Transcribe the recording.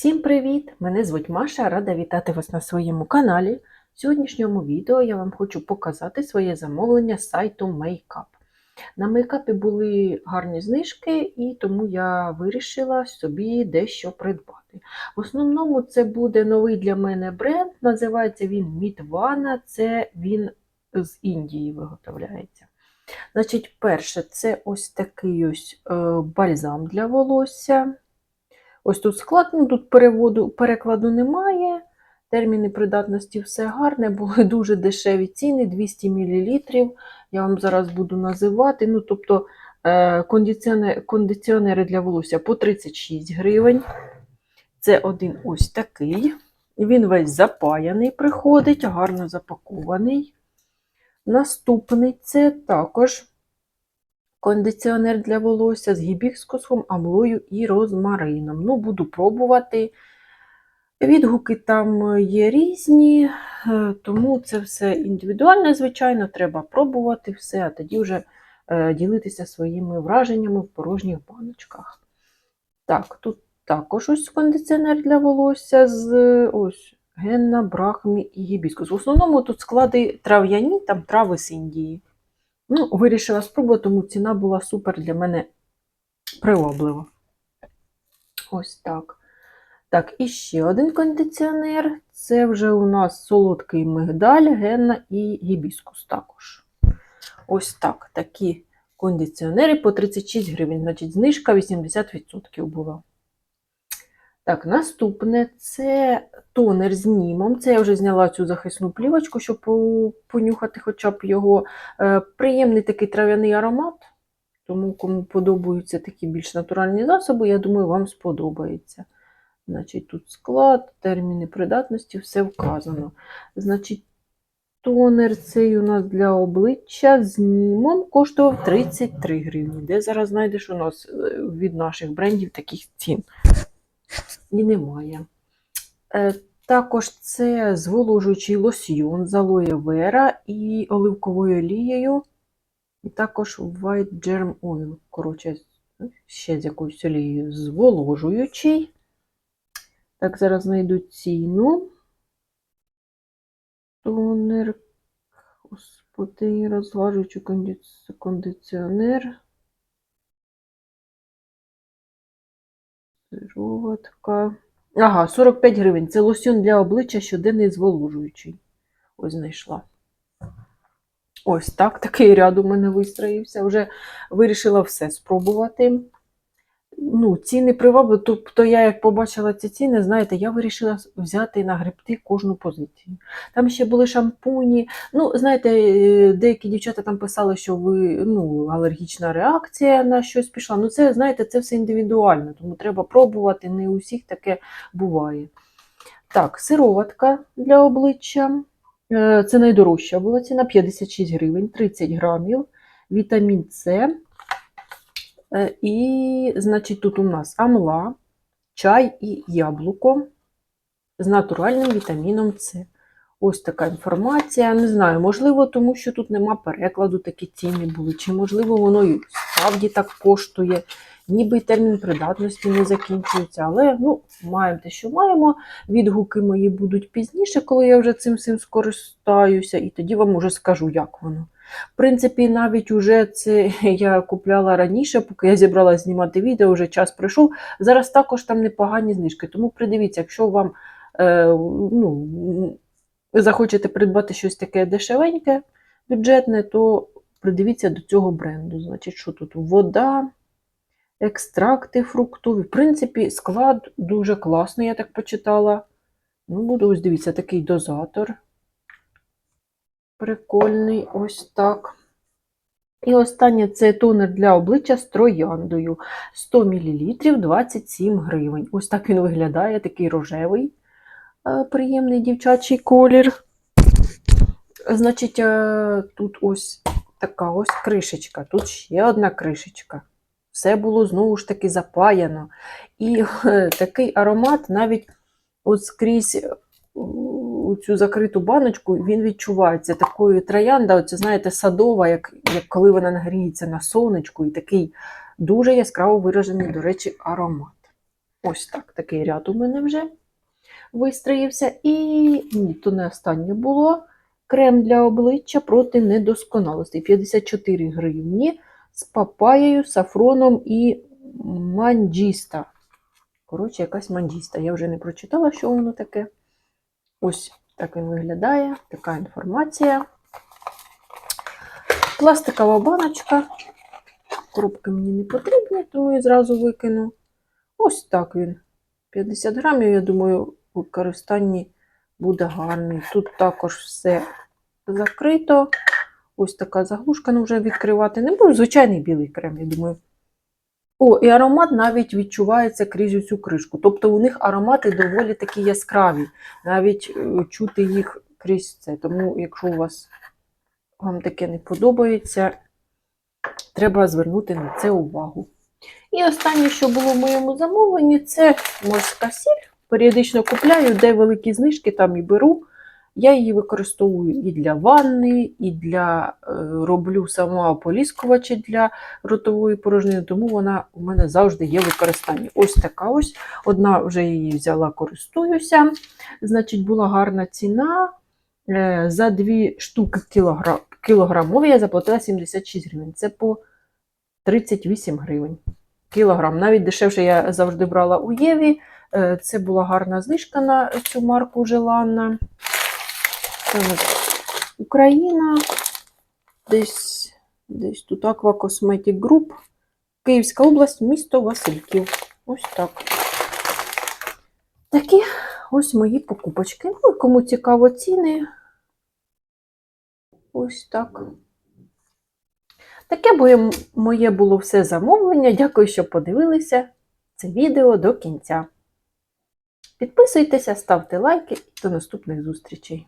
Всім привіт! Мене звуть Маша, рада вітати вас на своєму каналі. В сьогоднішньому відео я вам хочу показати своє замовлення з сайту Makeup. На мейкапі були гарні знижки, і тому я вирішила собі дещо придбати. В основному це буде новий для мене бренд, називається він Мідвана, це він з Індії виготовляється. Значить, перше, це ось такий ось е, бальзам для волосся. Ось тут склад, ну тут переводу, перекладу немає. Терміни придатності все гарне, були дуже дешеві ціни, 200 мл. Я вам зараз буду називати. Ну, тобто е, кондиціонери, кондиціонери для волосся по 36 гривень. Це один ось такий. Він весь запаяний, приходить, гарно запакований. Наступний це також кондиціонер для волосся з гібіскусом, амлою і розмарином. Ну, буду пробувати. Відгуки там є різні, е, тому це все індивідуальне, звичайно, треба пробувати все, а тоді вже е, ділитися своїми враженнями в порожніх баночках. Так, тут також ось кондиціонер для волосся з ось, генна, брахмі і гібіскус. В основному тут склади трав'яні, там трави з Індії. Ну, Вирішила спробувати, тому ціна була супер для мене приваблива. Ось так. Так, і ще один кондиціонер. Це вже у нас солодкий мигдаль, генна і гібіскус також. Ось так. Такі кондиціонери по 36 гривень. Значить, знижка 80% була. Так, наступне це тонер з німом. Це я вже зняла цю захисну плівочку, щоб понюхати хоча б його. Е, Приємний такий трав'яний аромат. Тому, кому подобаються такі більш натуральні засоби, я думаю, вам сподобається. Значить, тут склад, терміни придатності, все вказано. Значить, тонер цей у нас для обличчя з німом коштував 33 гривні. Де зараз знайдеш у нас е, від наших брендів таких цін? І немає. Також це зволожуючий лосьйон з алоє вера і оливковою олією. І також White Germ Oil. Коротше, ще з якоюсь олією зволожуючий. Так, зараз знайду ціну. Тонер, господи, розважуючий кондиціонер. Сироватка. Ага, 45 гривень. Це лосьон для обличчя щоденний зволожуючий. Ось знайшла. Ось так, такий ряд у мене вистроївся. Вже вирішила все спробувати. Ну, Ціни привабли. Тобто, я, як побачила ці ціни, знаєте, я вирішила взяти на грибти кожну позицію. Там ще були шампуні. Ну, знаєте, деякі дівчата там писали, що ви ну, алергічна реакція на щось пішла. Ну, це, знаєте, це все індивідуально, тому треба пробувати, не у всіх таке буває. Так, сироватка для обличчя. Е, це найдорожча була ціна 56 гривень, 30 грамів, вітамін С. Е, і, значить, тут у нас амла, чай і яблуко з натуральним вітаміном С. Ось така інформація. Не знаю, можливо, тому що тут нема перекладу, такі ціни були, чи, можливо, воно і справді так коштує. Ніби й термін придатності не закінчується, але ну, маємо те, що маємо. Відгуки мої будуть пізніше, коли я вже цим цим скористаюся, і тоді вам уже скажу, як воно. В принципі, навіть уже це я купляла раніше, поки я зібрала знімати відео, вже час пройшов. Зараз також там непогані знижки. Тому придивіться, якщо вам е, ну, захочете придбати щось таке дешевеньке, бюджетне, то придивіться до цього бренду. Значить, що тут? Вода, екстракти фруктові. В принципі, склад дуже класний, я так почитала. Ну, буду ось дивіться, такий дозатор. Прикольний, ось так. І останнє це тонер для обличчя з трояндою. 100 мл 27 гривень. Ось так він виглядає, такий рожевий, е, приємний дівчачий колір. Значить, е, тут ось така ось кришечка, тут ще одна кришечка. Все було знову ж таки запаяно. І е, такий аромат навіть от скрізь у цю закриту баночку, він відчувається такою троянда, оце, знаєте, садова, як, як коли вона нагріється на сонечку, і такий дуже яскраво виражений, до речі, аромат. Ось так, такий ряд у мене вже вистроївся. І ні, то не останнє було. Крем для обличчя проти недосконалостей. 54 гривні з папаєю, сафроном і манджіста. Коротше, якась манджіста. Я вже не прочитала, що воно таке. Ось так він виглядає. Така інформація. Пластикова баночка. Коробки мені не потрібні, тому я зразу викину. Ось так він. 50 грамів, я думаю, в використанні буде гарний. Тут також все закрито. Ось така заглушка, ну вже відкривати не буду. Звичайний білий крем, я думаю. О, і аромат навіть відчувається крізь цю кришку. Тобто у них аромати доволі такі яскраві. Навіть е, чути їх крізь це. Тому, якщо у вас вам таке не подобається, треба звернути на це увагу. І останнє, що було в моєму замовленні, це морська сіль. Періодично купляю, де великі знижки, там і беру. Я її використовую і для ванни, і для е, роблю сама ополіскувачі для ротової порожнини, тому вона у мене завжди є в використанні. Ось така ось. Одна вже її взяла, користуюся. Значить, була гарна ціна. Е, За дві штуки кілограм, кілограмові я заплатила 76 гривень. Це по 38 гривень. Кілограм. Навіть дешевше я завжди брала у Єві. Е, Це була гарна знижка на цю марку Желанна. Це Україна. Десь, десь тут Aqua Cosmetic Group. Київська область, місто Васильків. Ось так. Такі ось мої покупочки. Ну, кому цікаво ціни. Ось так. Таке моє було все замовлення. Дякую, що подивилися це відео до кінця. Підписуйтеся, ставте лайки і до наступних зустрічей.